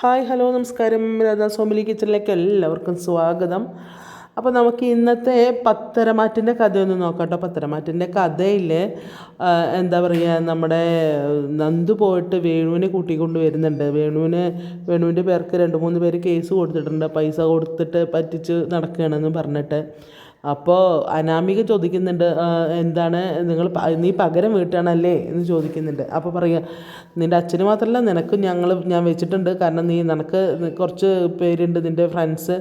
Hi hello നമസ്കാരം. രാധാ സോമിലി കിച്ചണിലേക്ക് എല്ലാവർക്കും സ്വാഗതം. അപ്പോൾ നമുക്ക് ഇന്നത്തെ പത്തരമാറ്റിന്റെ കഥയൊന്ന് നോക്കാം കേട്ടോ. പത്തരമാറ്റിന്റെ കഥയിൽ എന്താ പറയുക നമ്മുടെ നന്ദു പോയിട്ട് വേണുവിനെ കൂട്ടിക്കൊണ്ട് വരുന്നുണ്ട് വേണുവിന് വേണുവിന്റെ പേർക്ക് രണ്ട് മൂന്ന് പേര് കേസ് കൊടുത്തിട്ടുണ്ട്. പൈസ കൊടുത്തിട്ട് പറ്റിച്ച് നടക്കുകയാണെന്ന് പറഞ്ഞിട്ട്. അപ്പോൾ അനാമിക ചോദിക്കുന്നുണ്ട് എന്താണ് നിങ്ങൾ നീ പകരം വീട്ടാണല്ലേ? എന്ന് ചോദിക്കുന്നുണ്ട്. അപ്പോൾ പറയുക നിന്റെ അച്ഛന് മാത്രമല്ല നിനക്ക് ഞങ്ങൾ ഞാൻ വെച്ചിട്ടുണ്ട്. കാരണം നീ നിനക്ക് കുറച്ച് പേരുണ്ട് നിന്റെ ഫ്രണ്ട്സ്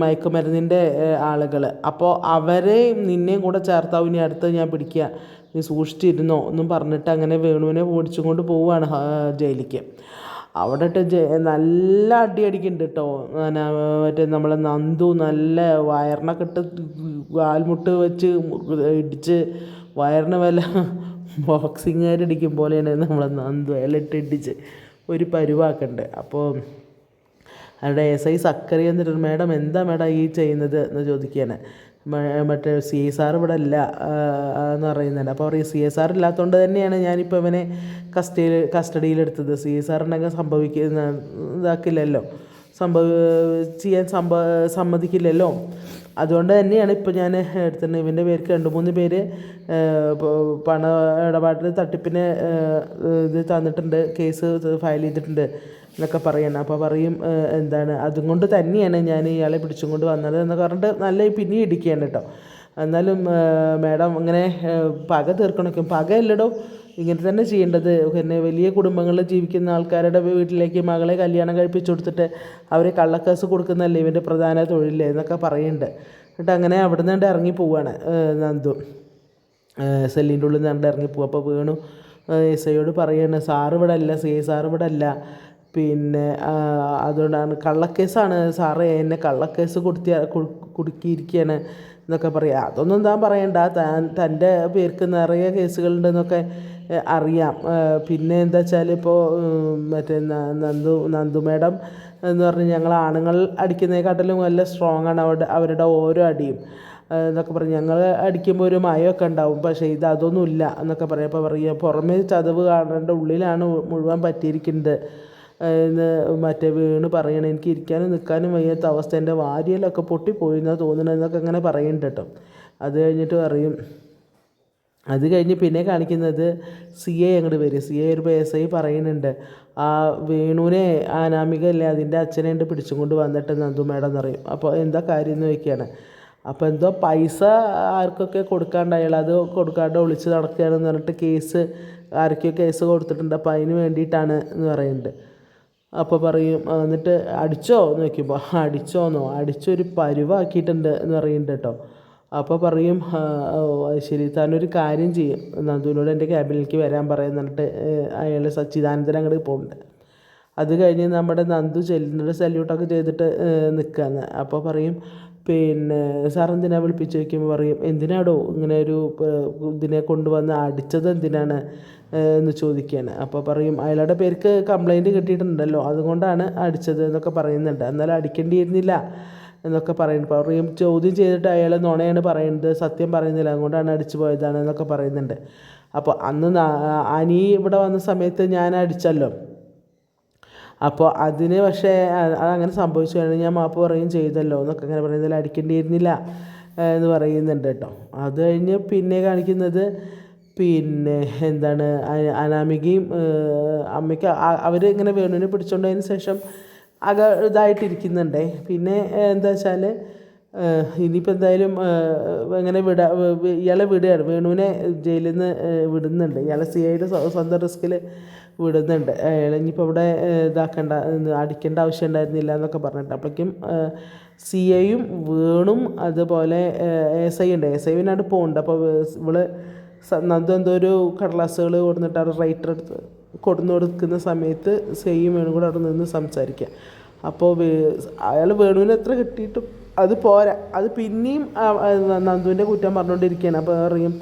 മയക്കുമരുന്നിന്റെ ആളുകൾ അപ്പോൾ അവരെ നിന്നെയും കൂടെ ചേർത്താവും ഇനി അടുത്ത് ഞാൻ പിടിക്കുക നീ സൂക്ഷിച്ചിരുന്നോ എന്നും പറഞ്ഞിട്ട് അങ്ങനെ വേണുവിനെ ഓടിച്ചും കൊണ്ട് പോവുകയാണ് ജയിലിലേക്ക്. അവിടെ ഇട്ട് നല്ല അടി അടിക്കുന്നുണ്ട് കേട്ടോ. പിന്നെ മറ്റേ നമ്മളെ നന്ദു നല്ല വയറിനൊക്കെ ഇട്ട് വാൽമുട്ട് വെച്ച് ഇടിച്ച് വയറിന് വല്ല ബോക്സിങ്ങുകാരടിക്കും പോലെയാണ് നമ്മളെ നന്ദു ഇട്ട് ഇടിച്ച് ഒരു പരുവാക്കുന്നുണ്ട് അപ്പോൾ അവിടെ എസ് ഐ സക്കറി എന്നിട്ട് മാഡം എന്താ മാഡം ഈ ചെയ്യുന്നത്? എന്ന് ചോദിക്കുകയാണ്. മറ്റേ സി എസ് ആർ ഇവിടെ ഇല്ല എന്ന് പറയുന്നുണ്ട്. അപ്പോൾ ഈ സി എസ് ആർ ഇല്ലാത്തതുകൊണ്ട് തന്നെയാണ് ഞാനിപ്പോൾ ഇവനെ കസ്റ്റഡിയിൽ കസ്റ്റഡിയിലെടുത്തത്. സി എസ് ഉണ്ടെങ്കിൽ സംഭവിക്കുന്ന ഇതാക്കില്ലല്ലോ. സംഭവ ചെയ്യാൻ സമ്മതിക്കില്ലല്ലോ. അതുകൊണ്ട് തന്നെയാണ് ഇപ്പോൾ ഞാൻ എടുത്തിട്ടുണ്ട് ഇവന്റെ പേർക്ക് രണ്ട് മൂന്ന് പേര് പണ ഇടപാടിൽ തട്ടിപ്പിന് ഇത് തന്നിട്ടുണ്ട് കേസ് ഫയൽ ചെയ്തിട്ടുണ്ട് എന്നൊക്കെ പറയണം. അപ്പോൾ പറയും എന്താണ് അതുകൊണ്ട് തന്നെയാണ് ഞാൻ ഇയാളെ പിടിച്ചും കൊണ്ട് വന്നത് എന്ന് പറഞ്ഞിട്ട് നല്ല പിന്നെ ഇടിക്കുകയാണ് കേട്ടോ. എന്നാലും മാഡം അങ്ങനെ പക തീർക്കണമൊക്കെ പക അല്ലടോ ഇങ്ങനെ തന്നെ ചെയ്യേണ്ടത്. പിന്നെ വലിയ കുടുംബങ്ങളിൽ ജീവിക്കുന്ന ആൾക്കാരുടെ വീട്ടിലേക്ക് മകളെ കല്യാണം കഴിപ്പിച്ചു കൊടുത്തിട്ട് അവരെ കള്ളക്കേസ് കൊടുക്കുന്നതല്ലേ ഇവന്റെ പ്രധാന തൊഴിൽ എന്നൊക്കെ പറയുന്നുണ്ട് എന്നിട്ട് അങ്ങനെ അവിടെ നിന്ന് ഇറങ്ങി പോവാണ് നന്ദു. സെല്ലിന്റെ ഉള്ളിൽ നിന്ന് ഇറങ്ങി പോകും അപ്പോൾ വീണു എസ് ഐയോട് പറയാണ് സാറ് ഇവിടെ അല്ല സി ഐ സാർ ഇവിടെ അല്ല. പിന്നെ അതുകൊണ്ടാണ് കള്ളക്കേസാണ്. സാറ് എന്നെ കള്ളക്കേസ് കൊടുത്തി കുടുക്കിയിരിക്കുകയാണ് എന്നൊക്കെ പറയാം. അതൊന്നും താൻ പറയണ്ട. താൻ തന്റെ പേർക്ക് നിറയെ കേസുകളുണ്ടെന്നൊക്കെ അറിയാം. പിന്നെ എന്താ വെച്ചാൽ ഇപ്പോൾ മറ്റേ നന്ദു നന്ദു മേഡം എന്ന് പറഞ്ഞ് ഞങ്ങൾ ആണുങ്ങൾ അടിക്കുന്നതിനെക്കാട്ടിലും നല്ല സ്ട്രോങ് ആണ് അവരുടെ അവരുടെ ഓരോ അടിയും. എന്നൊക്കെ പറഞ്ഞ് ഞങ്ങൾ അടിക്കുമ്പോൾ ഒരു മയമൊക്കെ ഉണ്ടാവും. പക്ഷേ ഇത് അതൊന്നുമില്ല എന്നൊക്കെ പറയാം. അപ്പോൾ പറയുക പുറമേ ചതവ് കാണേണ്ട ഉള്ളിലാണ് മുഴുവൻ പറ്റിയിരിക്കുന്നത്. എന്ന് മറ്റേ വീണ് പറയണം എനിക്ക് ഇരിക്കാനും നിൽക്കാനും വയ്യാത്ത അവസ്ഥ. എന്റെ വാരിയലൊക്കെ പൊട്ടിപ്പോയി എന്നാണ് എന്നൊക്കെ അങ്ങനെ പറയുന്നുണ്ട് കേട്ടോ. അത് കഴിഞ്ഞിട്ട് പറയും അത് കഴിഞ്ഞ് പിന്നെ കാണിക്കുന്നത് സി എ അങ്ങോട്ട് വരും. സി എ ഒരു എസ് ഐ പറയുന്നുണ്ട് ആ വേണുവിനെ അനാമിക അല്ലേ അതിന്റെ അച്ഛനെ ഉണ്ട് പിടിച്ചും കൊണ്ട് വന്നിട്ട് നന്ദു മേഡം എന്ന് പറയും. അപ്പോൾ എന്താ കാര്യം എന്ന് ചോദിക്കുകയാണ് അപ്പോൾ എന്തോ പൈസ ആർക്കൊക്കെ കൊടുക്കാണ്ടായാലും അത് കൊടുക്കാണ്ട് ഒളിച്ച് നടക്കുകയാണെന്ന് പറഞ്ഞിട്ട് കേസ് ആരൊക്കെയോ കേസ് കൊടുത്തിട്ടുണ്ട്. അപ്പോൾ അതിന് വേണ്ടിയിട്ടാണ് എന്ന് പറയുന്നുണ്ട്. അപ്പോൾ പറയും എന്നിട്ട് അടിച്ചോ? എന്ന് നോക്കുമ്പോൾ അടിച്ചോന്നോ? അടിച്ചൊരു പരുവാക്കിയിട്ടുണ്ട് എന്ന് പറയുന്നുണ്ട് കേട്ടോ. അപ്പോൾ പറയും ശരി താനൊരു കാര്യം ചെയ്യും. നന്ദുവിനോട് എന്റെ ക്യാബിനിലേക്ക് വരാൻ പറയും എന്നിട്ട് അയാൾ സച്ചിദാനന്ദൻ അങ്ങോട്ട് പോകുന്നുണ്ട് അത് കഴിഞ്ഞ് നമ്മുടെ നന്ദു ചെല്ലുന്നത് സല്യൂട്ടൊക്കെ ചെയ്തിട്ട് നിൽക്കുകയാണ് അപ്പോൾ പറയും പിന്നെ സാർ എന്തിനാ വിളിപ്പിച്ച് വയ്ക്കുമ്പോൾ പറയും എന്തിനാടോ ഇങ്ങനെ ഒരു ഇതിനെ കൊണ്ടുവന്ന് അടിച്ചത് എന്തിനാണ് എന്ന് ചോദിക്കുകയാണ് അപ്പോൾ പറയും അയാളുടെ പേർക്ക് കംപ്ലൈന്റ് കിട്ടിയിട്ടുണ്ടല്ലോ അതുകൊണ്ടാണ് അടിച്ചത് എന്നൊക്കെ പറയുന്നുണ്ട്. എന്നാലും അടിക്കേണ്ടിയിരുന്നില്ല. എന്നൊക്കെ പറയുന്നു. പറയും ചോദ്യം ചെയ്തിട്ട് അയാൾ നുണയാണ് പറയുന്നത് സത്യം പറയുന്നില്ല അതുകൊണ്ടാണ് അടിച്ചു പോയതാണ് എന്നൊക്കെ പറയുന്നുണ്ട്. അപ്പോൾ അന്ന് അനി ഇവിടെ വന്ന സമയത്ത് ഞാൻ അടിച്ചല്ലോ. അപ്പോൾ അതിന് പക്ഷേ അതങ്ങനെ സംഭവിച്ചു. കഴിഞ്ഞാൽ ഞാൻ മാപ്പ് പറയുകയും ചെയ്തല്ലോ എന്നൊക്കെ അങ്ങനെ പറയുന്നതിൽ അടിക്കേണ്ടിയിരുന്നില്ല എന്ന് പറയുന്നുണ്ട് കേട്ടോ. അത് കഴിഞ്ഞ് പിന്നെ കാണിക്കുന്നത് പിന്നെ എന്താണ് അനാമികയും അമ്മയ്ക്ക് അവർ ഇങ്ങനെ വേണുവിനെ പിടിച്ചുകൊണ്ടതിന് ശേഷം അക ഇതായിട്ടിരിക്കുന്നുണ്ട്. പിന്നെ എന്താ വെച്ചാൽ ഇനിയിപ്പോൾ എന്തായാലും അങ്ങനെ വിടാ ഇയാളെ വിടുകയാണ്. വേണുവിനെ ജയിലിൽ നിന്ന് വിടുന്നുണ്ട്. ഇയാളെ സി ഐയുടെ സ്വന്തം റിസ്കിൽ വിടുന്നുണ്ട്. അയാൾ ഇനിയിപ്പോൾ അവിടെ ഇതാക്കേണ്ട ഇത് അടിക്കേണ്ട ആവശ്യം ഉണ്ടായിരുന്നില്ല എന്നൊക്കെ പറഞ്ഞിട്ട്. അപ്പോഴേക്കും സി ഐയും വേണും അതുപോലെ എസ് ഐ ഉണ്ട്. എസ് ഐ വിനാണ്ട് പോകുന്നുണ്ട് അപ്പോൾ ഇവൾ നന്ദു എന്തോ ഒരു കടലാസുകൾ കൊടുത്തിട്ട് അവിടെ റൈറ്റർ എടുത്ത് കൊടുന്നു കൊടുക്കുന്ന സമയത്ത് സെയിം വേണു കൂടെ അവിടെ നിന്ന് സംസാരിക്കുക അപ്പോൾ അയാൾ വേണുവിന് എത്ര കിട്ടിയിട്ടും അത് പോരാ. അത് പിന്നെയും നന്ദുവിന്റെ കുറ്റം പറഞ്ഞുകൊണ്ടിരിക്കുകയാണ് അപ്പോൾ അറിയും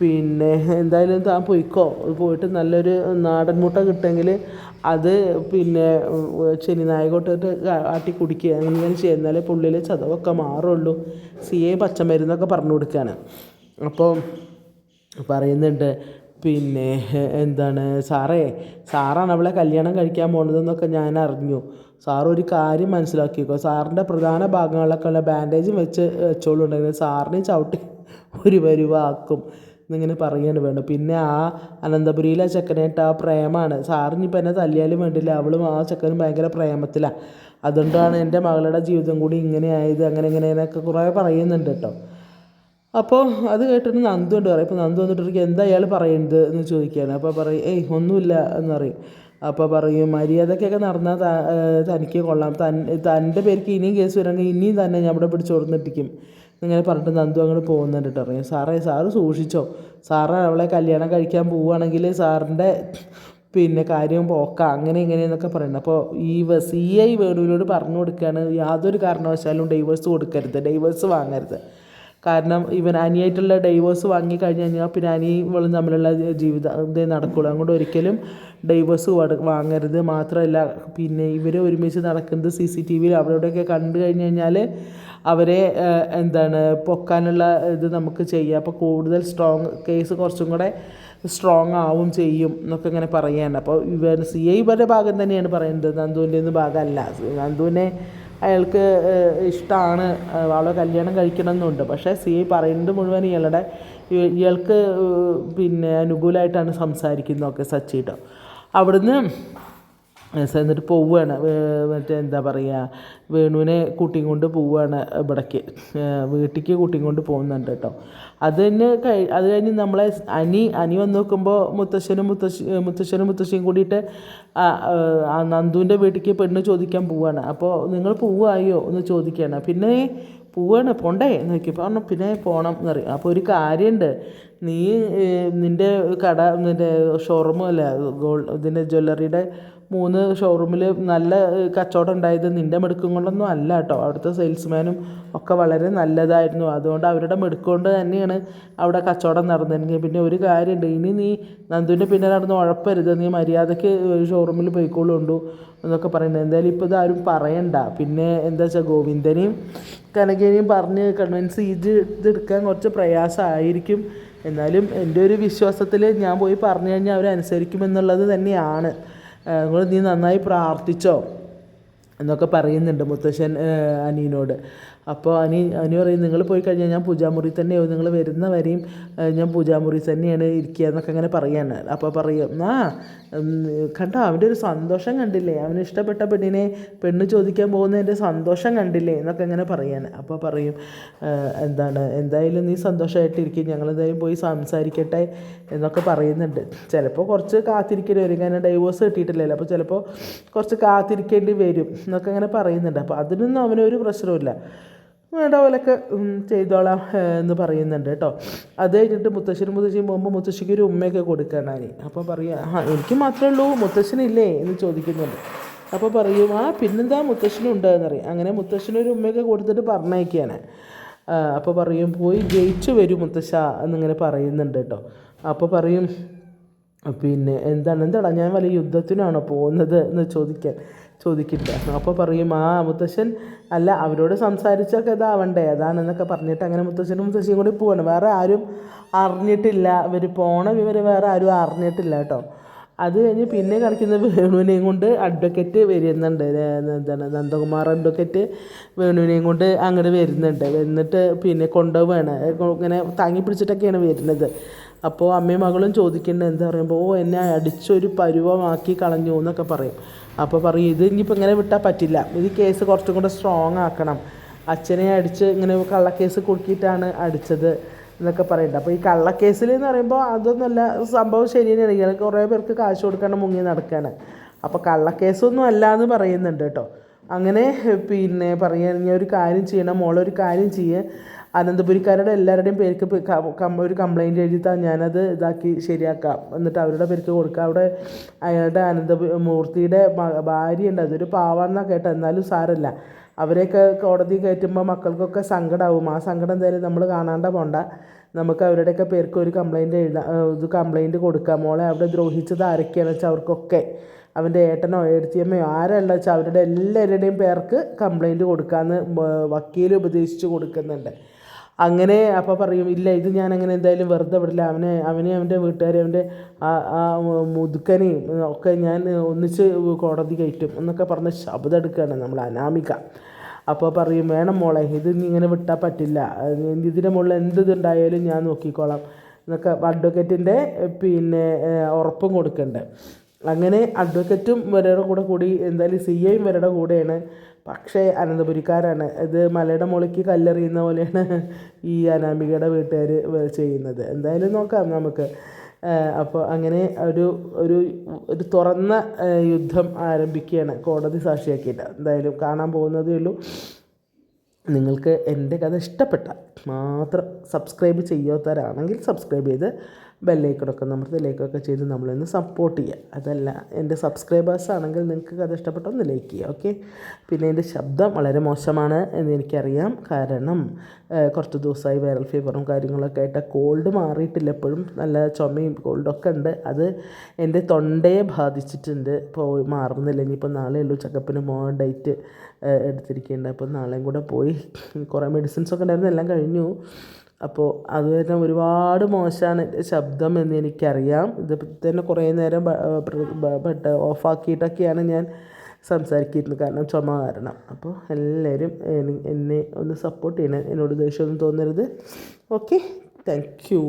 പിന്നെ എന്തായാലും താൻ പോയിക്കോ. പോയിട്ട് നല്ലൊരു നാടൻ മുട്ട കിട്ടുമെങ്കിൽ അത് പിന്നെ ശനി നായകോട്ടിട്ട് ആട്ടി കുടിക്കുക അങ്ങനെ ചെയ്യുന്നാലേ പുള്ളിയിൽ ചതവൊക്കെ മാറുള്ളൂ. സി എ പച്ചമരുന്നൊക്കെ പറഞ്ഞു കൊടുക്കുകയാണ് അപ്പോൾ പറയുന്നുണ്ട് പിന്നെ എന്താണ് സാറേ സാറാണ് അവളെ കല്യാണം കഴിക്കാൻ പോണതെന്നൊക്കെ ഞാൻ അറിഞ്ഞു. സാർ ഒരു കാര്യം മനസ്സിലാക്കിക്കോ സാറിന്റെ പ്രധാന ഭാഗങ്ങളിലൊക്കെ ഉള്ള ബാൻഡേജും വെച്ച് വെച്ചോളുണ്ടെങ്കിൽ സാറിനെ ചവിട്ടി ഒരു വരുവാക്കും. എന്നിങ്ങനെ പറയുകയാണ് വേണം പിന്നെ ആ അനന്തപുരിയിലെ ചെക്കനായിട്ട് ആ പ്രേമാണ്. സാറിനിപ്പോൾ എന്നെ തല്ലിയാലും വേണ്ടില്ല. അവളും ആ ചെക്കനും ഭയങ്കര പ്രേമത്തിലാണ് അതുകൊണ്ടാണ് എന്റെ മകളുടെ ജീവിതം കൂടി ഇങ്ങനെ ആയത് അങ്ങനെ ഇങ്ങനെ എന്നൊക്കെ കുറേ പറയുന്നുണ്ട് കേട്ടോ. അപ്പോൾ അത് കേട്ടിട്ട് നന്ദു കൊണ്ട് പറയും. അപ്പോൾ നന്ദു വന്നിട്ട് എന്താ അയാൾ പറയുന്നത് എന്ന് ചോദിക്കുകയാണ് അപ്പോൾ പറയും ഏയ് ഒന്നുമില്ല എന്ന് പറയും. അപ്പോൾ പറയും മര്യാദക്കൊക്കെ നടന്നാൽ തനിക്ക് കൊള്ളാം. തൻ തന്റെ പേർക്ക് ഇനിയും കേസ് വരാമെങ്കിൽ ഇനിയും തന്നെ ഞാൻ ഇവിടെ പിടിച്ച് കൊടുന്നിട്ടിക്കും ഇങ്ങനെ പറഞ്ഞിട്ട് നന്ദു അങ്ങോട്ട് പോകുന്നുണ്ട് കേട്ടോ. പറയും സാറേ സാറ് സൂക്ഷിച്ചോ. സാറ് അവളെ കല്യാണം കഴിക്കാൻ പോവുകയാണെങ്കിൽ സാറിന്റെ പിന്നെ കാര്യം പോക്ക. അങ്ങനെ ഇങ്ങനെയെന്നൊക്കെ പറയുന്നത് അപ്പോൾ ഈ സി ഐ വേണുവിനോട് പറഞ്ഞു കൊടുക്കുകയാണ് യാതൊരു കാരണവശാലും ഡൈവേഴ്സ് കൊടുക്കരുത്. ഡൈവേഴ്സ് വാങ്ങരുത്. കാരണം ഇവൻ അനിയായിട്ടുള്ള ഡൈവേഴ്സ് വാങ്ങി കഴിഞ്ഞ് കഴിഞ്ഞാൽ പിന്നെ അനിയും ഇവളും തമ്മിലുള്ള ജീവിതം ഇതേ നടക്കുള്ളൂ. അതുകൊണ്ട് ഒരിക്കലും ഡൈവേഴ്സ് വാങ്ങരുത്. മാത്രമല്ല പിന്നെ ഇവർ ഒരുമിച്ച് നടക്കുന്നത് സി സി ടി വിയിൽ അവരോടൊക്കെ കണ്ടു കഴിഞ്ഞ് കഴിഞ്ഞാൽ അവരെ എന്താണ് പൊക്കാനുള്ള ഇത് നമുക്ക് ചെയ്യാം. അപ്പോൾ കൂടുതൽ സ്ട്രോങ് കേസ് കുറച്ചും കൂടെ സ്ട്രോങ് ആവും ചെയ്യും എന്നൊക്കെ ഇങ്ങനെ പറയുകയാണ് അപ്പോൾ ഇവർ സി ഐ ഇവരുടെ ഭാഗം തന്നെയാണ് പറയുന്നത് നന്ദുവിന്റെ ഒന്നും ഭാഗമല്ല. നന്ദുവിനെ അയാൾക്ക് ഇഷ്ടമാണ് അവളെ കല്യാണം കഴിക്കണമെന്നുണ്ട്. പക്ഷേ സി ഐ പറയുന്നത് മുഴുവൻ ഇയാളുടെ ഇയാൾക്ക് പിന്നെ അനുകൂലമായിട്ടാണ് സംസാരിക്കുന്നതൊക്കെ സച്ചിട്ട്. അവിടുന്ന് എന്നിട്ട് പോവുകയാണ് മറ്റേ എന്താ പറയുക വേണുവിനെ കൂട്ടിയും കൊണ്ട് പോവുകയാണ് ഇവിടേക്ക്. വീട്ടിലേക്ക് കൂട്ടിയും കൊണ്ട് പോകുന്നുണ്ട് കേട്ടോ. അത് തന്നെ കഴി അത് കഴിഞ്ഞ് നമ്മളെ അനി അനി വന്ന് നോക്കുമ്പോൾ മുത്തശ്ശനും മുത്തശ്ശി മുത്തശ്ശനും മുത്തശ്ശിയും കൂടിയിട്ട് നന്ദുവിന്റെ വീട്ടിലേക്ക് പെണ്ണ് ചോദിക്കാൻ പോവുകയാണ് അപ്പോൾ നിങ്ങൾ പോവുകയോ എന്ന് ചോദിക്കുകയാണ്. പിന്നെ പോവുകയാണ് പോണ്ടേ എന്ന് നോക്കിയപ്പോൾ പറഞ്ഞു പിന്നെ പോകണം എന്ന് അപ്പോൾ ഒരു കാര്യമുണ്ട് നീ നിന്റെ കട നിന്റെ ഷോറൂമല്ല ഗോൾഡ് ഇതിന്റെ ജ്വല്ലറിയുടെ മൂന്ന് ഷോറൂമിൽ നല്ല കച്ചവടം ഉണ്ടായത് നിന്റെ മിടുക്കും കൊണ്ടൊന്നും അല്ല കേട്ടോ. അവിടുത്തെ സെയിൽസ്മാനും ഒക്കെ വളരെ നല്ലതായിരുന്നു. അതുകൊണ്ട് അവരുടെ മിടുക്ക് കൊണ്ട് തന്നെയാണ് അവിടെ കച്ചവടം നടന്നിരുന്നത്. പിന്നെ ഒരു കാര്യമുണ്ട്. ഇനി നീ നന്ദുവിന്റെ പിന്നെ നടന്ന് ഉഴപ്പരുത്. നീ മര്യാദയ്ക്ക് ഷോറൂമിൽ പോയിക്കോളുണ്ടു എന്നൊക്കെ പറയുന്നത്. എന്തായാലും ഇപ്പോൾ ഇതാരും പറയണ്ട. പിന്നെ എന്താ വെച്ചാൽ ഗോവിന്ദനെയും കനകനെയും പറഞ്ഞ് കൺവിൻസ് ചെയ്ത് ഇതെടുക്കാൻ കുറച്ച് പ്രയാസമായിരിക്കും. എന്നാലും എന്റെ ഒരു വിശ്വാസത്തിൽ ഞാൻ പോയി പറഞ്ഞു കഴിഞ്ഞാൽ അവരനുസരിക്കുമെന്നുള്ളത് തന്നെയാണ്. നിങ്ങൾ നീ നന്നായി പ്രാർത്ഥിച്ചോ എന്നൊക്കെ പറയുന്നുണ്ട് മുത്തശ്ശൻ അനിയനോട്. അപ്പോൾ അനി അനി പറയും നിങ്ങൾ പോയി കഴിഞ്ഞാൽ ഞാൻ പൂജാമുറി തന്നെയാവും. നിങ്ങൾ വരുന്ന വരെയും ഞാൻ പൂജാമുറി തന്നെയാണ് ഇരിക്കുക എന്നൊക്കെ അങ്ങനെ പറയാണ്. അപ്പോൾ പറയും ആ കണ്ടോ അവന്റെ ഒരു സന്തോഷം കണ്ടില്ലേ? അവന് ഇഷ്ടപ്പെട്ട പെണ്ണിനെ പെണ്ണ് ചോദിക്കാൻ പോകുന്നതിന്റെ സന്തോഷം കണ്ടില്ലേ? എന്നൊക്കെ അങ്ങനെ പറയാണ്. അപ്പോൾ പറയും എന്താണ് എന്തായാലും നീ സന്തോഷമായിട്ടിരിക്കും ഞങ്ങൾ എന്തായാലും പോയി സംസാരിക്കട്ടെ എന്നൊക്കെ പറയുന്നുണ്ട്. ചിലപ്പോൾ കുറച്ച് കാത്തിരിക്കേണ്ടി വരും. കാരണം ഡൈവോഴ്സ് കിട്ടിയിട്ടില്ലല്ലോ. അപ്പോൾ ചിലപ്പോൾ കുറച്ച് കാത്തിരിക്കേണ്ടി വരും. എന്നൊക്കെ അങ്ങനെ പറയുന്നുണ്ട്. അപ്പോൾ അതിനൊന്നും അവനൊരു പ്രശ്നമില്ല വേണ്ട പോലൊക്കെ ചെയ്തോളാം എന്ന് പറയുന്നുണ്ട് കേട്ടോ. അത് കഴിഞ്ഞിട്ട് മുത്തശ്ശനും മുത്തശ്ശിയും പോകുമ്പോൾ മുത്തശ്ശിക്ക് ഒരു ഉമ്മയൊക്കെ കൊടുക്കാനായി അപ്പോൾ പറയുക ആ എനിക്ക് മാത്രമേ ഉള്ളൂ മുത്തശ്ശനില്ലേ? എന്ന് ചോദിക്കുന്നുണ്ട്. അപ്പോൾ പറയും ആ പിന്നെന്താ മുത്തശ്ശനുണ്ട് എന്നറിയാം അങ്ങനെ മുത്തശ്ശനൊരു ഉമ്മയൊക്കെ കൊടുത്തിട്ട് പറഞ്ഞയക്കുകയാണ്. അപ്പോൾ പറയും പോയി ജയിച്ചു വരും മുത്തശ്ശ എന്നിങ്ങനെ പറയുന്നുണ്ട് കേട്ടോ. അപ്പോൾ പറയും പിന്നെ എന്താണ് എന്താടാ ഞാൻ വലിയ യുദ്ധത്തിനാണോ പോകുന്നത്? എന്ന് ചോദിക്കാൻ. ചോദിക്കില്ല അപ്പോൾ പറയും ആ മുത്തശ്ശൻ അല്ല അവരോട് സംസാരിച്ചൊക്കെ ഇതാവണ്ടേ. അതാണെന്നൊക്കെ പറഞ്ഞിട്ട് അങ്ങനെ മുത്തശ്ശനും മുത്തശ്ശിയും കൂടി പോവാണ്. വേറെ ആരും അറിഞ്ഞിട്ടില്ല. ഇവർ പോണ വിവരം വേറെ ആരും അറിഞ്ഞിട്ടില്ല കേട്ടോ. അത് കഴിഞ്ഞ് പിന്നെ കളിക്കുന്ന വേണുവിനെയും കൊണ്ട് അഡ്വക്കേറ്റ് വരുന്നുണ്ട്. എന്താണ് നന്ദകുമാർ അഡ്വക്കേറ്റ് വേണുവിനെയും കൊണ്ട് അങ്ങോട്ട് വരുന്നുണ്ട്. എന്നിട്ട് പിന്നെ കൊണ്ടുപോവാണ്. ഇങ്ങനെ താങ്ങി പിടിച്ചിട്ടൊക്കെയാണ് വരുന്നത്. അപ്പോൾ അമ്മയും മകളും ചോദിക്കേണ്ടത് എന്താ പറയുമ്പോൾ ഓ എന്നെ അടിച്ചൊരു പരുവമാക്കി കളഞ്ഞു എന്നൊക്കെ പറയും. അപ്പോൾ പറയും ഇത് ഇനിയിപ്പോൾ ഇങ്ങനെ വിട്ടാൽ പറ്റില്ല. ഇത് കേസ് കുറച്ചും കൂടെ സ്ട്രോങ് ആക്കണം. അച്ഛനെ അടിച്ച് ഇങ്ങനെ കള്ളക്കേസ് കുടുക്കിയിട്ടാണ് അടിച്ചത് എന്നൊക്കെ പറയുന്നുണ്ട് അപ്പോൾ ഈ കള്ളക്കേസിൽ എന്ന് പറയുമ്പോൾ അതൊന്നുമല്ല സംഭവം ശരി തന്നെയാണ്. കുറേ പേർക്ക് കാശ് കൊടുക്കാണ്ട് മുങ്ങി നടക്കുകയാണ് അപ്പോൾ കള്ളക്കേസൊന്നും അല്ല എന്ന് പറയുന്നുണ്ട് കേട്ടോ. അങ്ങനെ പിന്നെ പറയുക ഒരു കാര്യം ചെയ്യണം. മോളൊരു കാര്യം ചെയ്യുക അനന്തപുരിക്കാരുടെ എല്ലാവരുടെയും പേർക്ക് ഒരു കംപ്ലയിന്റ് എഴുതിത്താൽ ഞാനത് ഇതാക്കി ശരിയാക്കാം. എന്നിട്ട് അവരുടെ പേർക്ക് കൊടുക്കുക അവിടെ അയാളുടെ അനന്ത മൂർത്തിയുടെ ഭാര്യയുണ്ട്. അതൊരു പാവാണെന്നാണ് കേട്ടോ എന്നാലും സാരമില്ല. അവരെയൊക്കെ കോടതി കയറ്റുമ്പോൾ മക്കൾക്കൊക്കെ സങ്കടമാവും ആ സങ്കടം എന്തായാലും നമ്മൾ കാണാണ്ട പോണ്ട. നമുക്ക് അവരുടെയൊക്കെ പേർക്ക് ഒരു കംപ്ലയിന്റ് എഴുതാം ഇത് കംപ്ലയിന്റ് കൊടുക്കാം. മോളെ അവിടെ ദ്രോഹിച്ചത് ആരൊക്കെയാണെന്ന് വെച്ചാൽ അവർക്കൊക്കെ. അവന്റെ ഏട്ടനോ ഏടത്തിയമ്മയോ ആരല്ല വെച്ചാൽ അവരുടെ എല്ലാവരുടെയും പേർക്ക് കംപ്ലയിന്റ് കൊടുക്കാമെന്ന് വക്കീൽ ഉപദേശിച്ച് കൊടുക്കുന്നുണ്ട്. അങ്ങനെ അപ്പോൾ പറയും ഇല്ല ഇത് ഞാൻ അങ്ങനെ എന്തായാലും വെറുതെ വിടില്ല. അവനെ അവനെ അവന്റെ വീട്ടുകാരെ അവന്റെ ആ മുതുക്കനെയും ഒക്കെ ഞാൻ ഒന്നിച്ച് കോടതി കയറ്റും എന്നൊക്കെ പറഞ്ഞ് ശബ്ദം എടുക്കുകയാണ് നമ്മൾ അനാമിക. അപ്പോൾ പറയും വേണം മോളെ ഇത് ഇങ്ങനെ വിട്ടാൽ പറ്റില്ല. ഇതിന്റെ മുകളിൽ എന്ത് ഇതുണ്ടായാലും ഞാൻ നോക്കിക്കോളാം എന്നൊക്കെ അഡ്വക്കേറ്റിന്റെ പിന്നെ ഉറപ്പും കൊടുക്കുന്നുണ്ട് അങ്ങനെ അഡ്വക്കറ്റും വരുടെ കൂടെ കൂടി എന്തായാലും സി ഐയും വരുടെ കൂടെയാണ്. പക്ഷേ അനന്തപുരിക്കാരാണ്. ഇത് മലയുടെ മുകളിലേക്ക് കല്ലെറിയുന്ന പോലെയാണ് ഈ അനാമികയുടെ വീട്ടുകാർ ചെയ്യുന്നത്. എന്തായാലും നോക്കാം നമുക്ക്. അപ്പോൾ അങ്ങനെ ഒരു ഒരു ഒരു തുറന്ന യുദ്ധം ആരംഭിക്കുകയാണ് കോടതി സാക്ഷിയാക്കിയിട്ട്. എന്തായാലും കാണാൻ പോകുന്നതേ ഉള്ളൂ. നിങ്ങൾക്ക് എന്റെ കഥ ഇഷ്ടപ്പെട്ട മാത്രം സബ്സ്ക്രൈബ് ചെയ്യാത്തവരാണെങ്കിൽ സബ്സ്ക്രൈബ് ചെയ്ത് ബെല്ലൈക്കണൊക്കെ നമ്മുടെ ലൈക്കൊക്കെ ചെയ്ത് നമ്മളൊന്ന് സപ്പോർട്ട് ചെയ്യുക അതല്ല എന്റെ സബ്സ്ക്രൈബേഴ്സ് ആണെങ്കിൽ നിങ്ങൾക്ക് കഥ ഇഷ്ടപ്പെട്ട ഒന്ന് ലൈക്ക് ചെയ്യുക ഓക്കെ പിന്നെ എന്റെ ശബ്ദം വളരെ മോശമാണ് എന്ന് എനിക്കറിയാം. കാരണം കുറച്ച് ദിവസമായി വൈറൽ ഫീവറും കാര്യങ്ങളൊക്കെ ആയിട്ട് കോൾഡ് മാറിയിട്ടില്ല എപ്പോഴും. നല്ല ചുമയും കോൾഡൊക്കെ ഉണ്ട്. അത് എന്റെ തൊണ്ടയെ ബാധിച്ചിട്ടുണ്ട്. ഇപ്പോൾ മാറുന്നില്ല. ഇനിയിപ്പോൾ നാളെ ഉള്ളൂ. ചെക്കപ്പിന് പോകാൻ ഡേറ്റ് എടുത്തിരിക്കുന്നുണ്ട് അപ്പോൾ നാളെയും കൂടെ പോയി. കുറേ മെഡിസിൻസൊക്കെ ഉണ്ടായിരുന്നു. എല്ലാം കഴിഞ്ഞു. അപ്പോൾ അത് തന്നെ ഒരുപാട് മോശമാണ് ശബ്ദം എന്ന് എനിക്കറിയാം. ഇത് തന്നെ കുറേ നേരം ബട്ട് ഓഫാക്കിയിട്ടൊക്കെയാണ് ഞാൻ സംസാരിക്കുന്നത്. കാരണം ചുമ കാരണം. അപ്പോൾ എല്ലാവരും എന്നെ ഒന്ന് സപ്പോർട്ട് ചെയ്യണം. എന്നോട് ദേഷ്യമൊന്നും തോന്നരുത്. Okay thank you